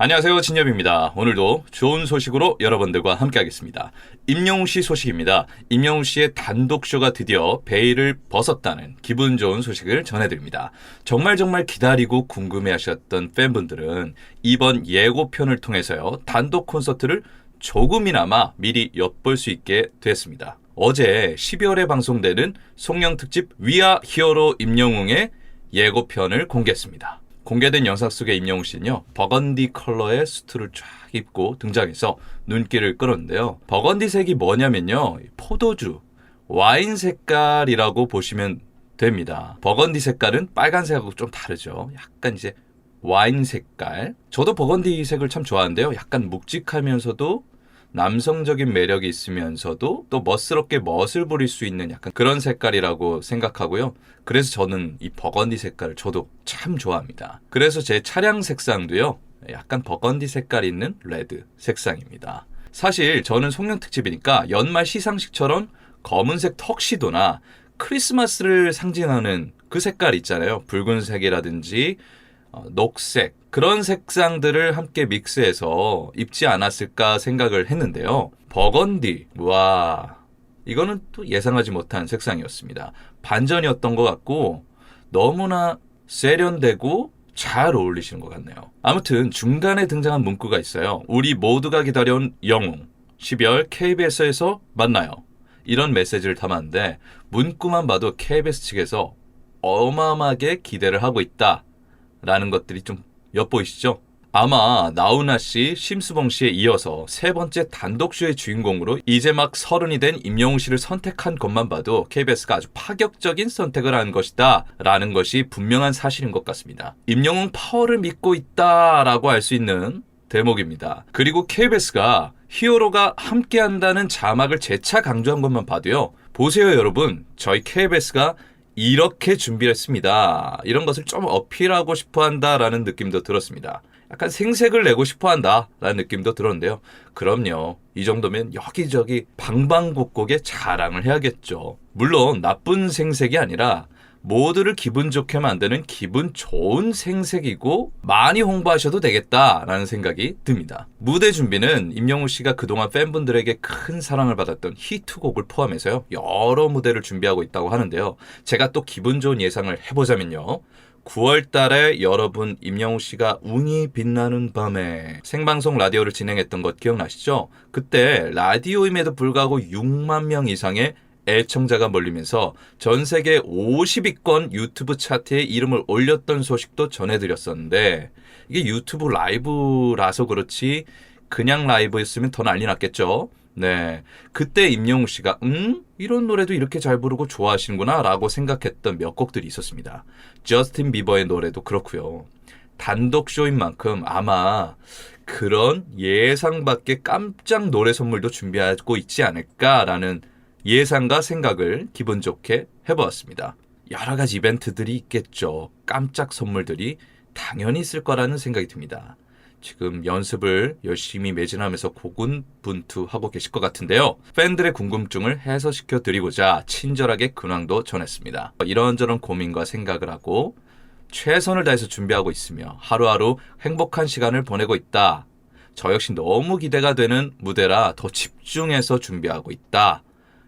안녕하세요. 진엽입니다. 오늘도 좋은 소식으로 여러분들과 함께하겠습니다. 임영웅 씨 소식입니다. 임영웅 씨의 단독쇼가 드디어 베일을 벗었다는 기분 좋은 소식을 전해드립니다. 정말 정말 기다리고 궁금해하셨던 팬분들은 이번 예고편을 통해서요 단독 콘서트를 조금이나마 미리 엿볼 수 있게 됐습니다. 어제 12월에 방송되는 송영 특집 위아 히어로 임영웅의 예고편을 공개했습니다. 공개된 영상 속의 임영웅 씨는요, 버건디 컬러의 수트를 쫙 입고 등장해서 눈길을 끌었는데요. 버건디 색이 뭐냐면요, 포도주, 와인 색깔이라고 보시면 됩니다. 버건디 색깔은 빨간색하고 좀 다르죠. 약간 이제 와인 색깔. 저도 버건디 색을 참 좋아하는데요. 약간 묵직하면서도 남성적인 매력이 있으면서도 또 멋스럽게 멋을 부릴 수 있는 약간 그런 색깔이라고 생각하고요. 그래서 저는 이 버건디 색깔을 저도 참 좋아합니다. 그래서 제 차량 색상도요. 약간 버건디 색깔 있는 레드 색상입니다. 사실 저는 송년 특집이니까 연말 시상식처럼 검은색 턱시도나 크리스마스를 상징하는 그 색깔 있잖아요. 붉은색이라든지 어, 녹색 그런 색상들을 함께 믹스해서 입지 않았을까 생각을 했는데요. 버건디 와 이거는 또 예상하지 못한 색상이었습니다. 반전이었던 것 같고 너무나 세련되고 잘 어울리시는 것 같네요. 아무튼 중간에 등장한 문구가 있어요. 우리 모두가 기다려온 영웅 12월 KBS에서 만나요. 이런 메시지를 담았는데 문구만 봐도 KBS 측에서 어마어마하게 기대를 하고 있다. 라는 것들이 좀 엿보이시죠? 아마 나훈아 씨, 심수봉 씨에 이어서 세 번째 단독쇼의 주인공으로 이제 막 서른이 된 임영웅 씨를 선택한 것만 봐도 KBS가 아주 파격적인 선택을 한 것이다 라는 것이 분명한 사실인 것 같습니다. 임영웅 파워를 믿고 있다 라고 할 수 있는 대목입니다. 그리고 KBS가 히어로가 함께한다는 자막을 재차 강조한 것만 봐도요. 보세요 여러분. 저희 KBS가 이렇게 준비를 했습니다. 이런 것을 좀 어필하고 싶어 한다라는 느낌도 들었습니다. 약간 생색을 내고 싶어 한다라는 느낌도 들었는데요. 그럼요. 이 정도면 여기저기 방방곡곡에 자랑을 해야겠죠. 물론 나쁜 생색이 아니라 모두를 기분 좋게 만드는 기분 좋은 생색이고 많이 홍보하셔도 되겠다라는 생각이 듭니다. 무대 준비는 임영웅 씨가 그동안 팬분들에게 큰 사랑을 받았던 히트곡을 포함해서요. 여러 무대를 준비하고 있다고 하는데요. 제가 또 기분 좋은 예상을 해보자면요. 9월 달에 여러분 임영웅 씨가 운이 빛나는 밤에 생방송 라디오를 진행했던 것 기억나시죠? 그때 라디오임에도 불구하고 6만 명 이상의 애청자가 몰리면서 전 세계 50위권 유튜브 차트에 이름을 올렸던 소식도 전해드렸었는데 이게 유튜브 라이브라서 그렇지 그냥 라이브였으면 더 난리 났겠죠. 네. 그때 임영웅 씨가, 음? 이런 노래도 이렇게 잘 부르고 좋아하시는구나 라고 생각했던 몇 곡들이 있었습니다. 저스틴 비버의 노래도 그렇고요. 단독 쇼인 만큼 아마 그런 예상 밖의 깜짝 노래 선물도 준비하고 있지 않을까라는 예상과 생각을 기분 좋게 해보았습니다. 여러 가지 이벤트들이 있겠죠. 깜짝 선물들이 당연히 있을 거라는 생각이 듭니다. 지금 연습을 열심히 매진하면서 고군분투하고 계실 것 같은데요. 팬들의 궁금증을 해소시켜 드리고자 친절하게 근황도 전했습니다. 이런저런 고민과 생각을 하고 최선을 다해서 준비하고 있으며 하루하루 행복한 시간을 보내고 있다. 저 역시 너무 기대가 되는 무대라 더 집중해서 준비하고 있다.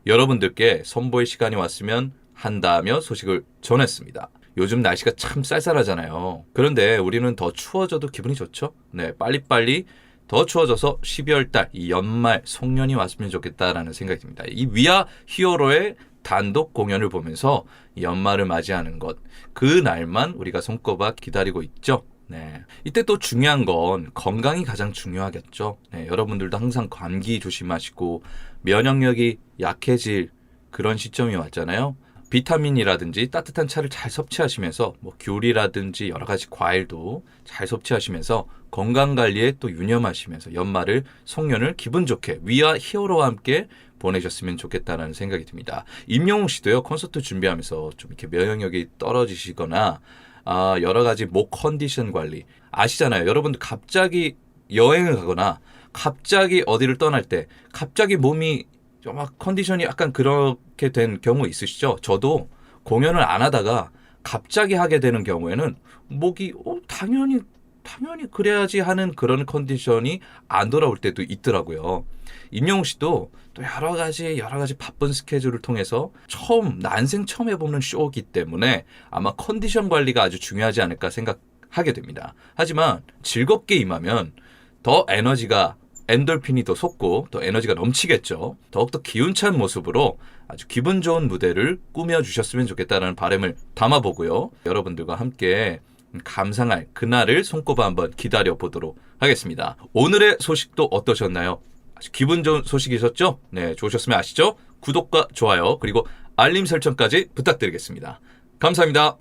여러분들께 선보일 시간이 왔으면 한다며 소식을 전했습니다. 요즘 날씨가 참 쌀쌀하잖아요. 그런데 우리는 더 추워져도 기분이 좋죠? 네, 빨리빨리 더 추워져서 12월 달, 이 연말, 송년이 왔으면 좋겠다라는 생각이 듭니다. 이 위아 히어로의 단독 공연을 보면서 연말을 맞이하는 것, 그 날만 우리가 손꼽아 기다리고 있죠. 네. 이때 또 중요한 건 건강이 가장 중요하겠죠. 네, 여러분들도 항상 감기 조심하시고 면역력이 약해질 그런 시점이 왔잖아요. 비타민이라든지 따뜻한 차를 잘 섭취하시면서 뭐 귤이라든지 여러 가지 과일도 잘 섭취하시면서 건강 관리에 또 유념하시면서 연말을 송년을 기분 좋게 위아 히어로와 함께 보내셨으면 좋겠다는 생각이 듭니다. 임영웅 씨도요 콘서트 준비하면서 좀 이렇게 면역력이 떨어지시거나 아, 여러 가지 목 컨디션 관리 아시잖아요. 여러분들 갑자기 여행을 가거나 갑자기 어디를 떠날 때 갑자기 몸이 좀막 컨디션이 약간 그렇게 된 경우 있으시죠? 저도 공연을 안 하다가 갑자기 하게 되는 경우에는 목이 어, 당연히 당연히 그래야지 하는 그런 컨디션이 안 돌아올 때도 있더라고요. 임영웅 씨도 또 여러 가지 여러 가지 바쁜 스케줄을 통해서 처음 난생 처음 해보는 쇼이기 때문에 아마 컨디션 관리가 아주 중요하지 않을까 생각하게 됩니다. 하지만 즐겁게 임하면 더 에너지가 엔돌핀이 더 솟고 더 에너지가 넘치겠죠. 더욱더 기운찬 모습으로 아주 기분 좋은 무대를 꾸며 주셨으면 좋겠다는 바람을 담아보고요. 여러분들과 함께 감상할 그날을 손꼽아 한번 기다려 보도록 하겠습니다. 오늘의 소식도 어떠셨나요? 기분 좋은 소식이셨죠? 네, 좋으셨으면 아시죠? 구독과 좋아요 그리고 알림 설정까지 부탁드리겠습니다. 감사합니다.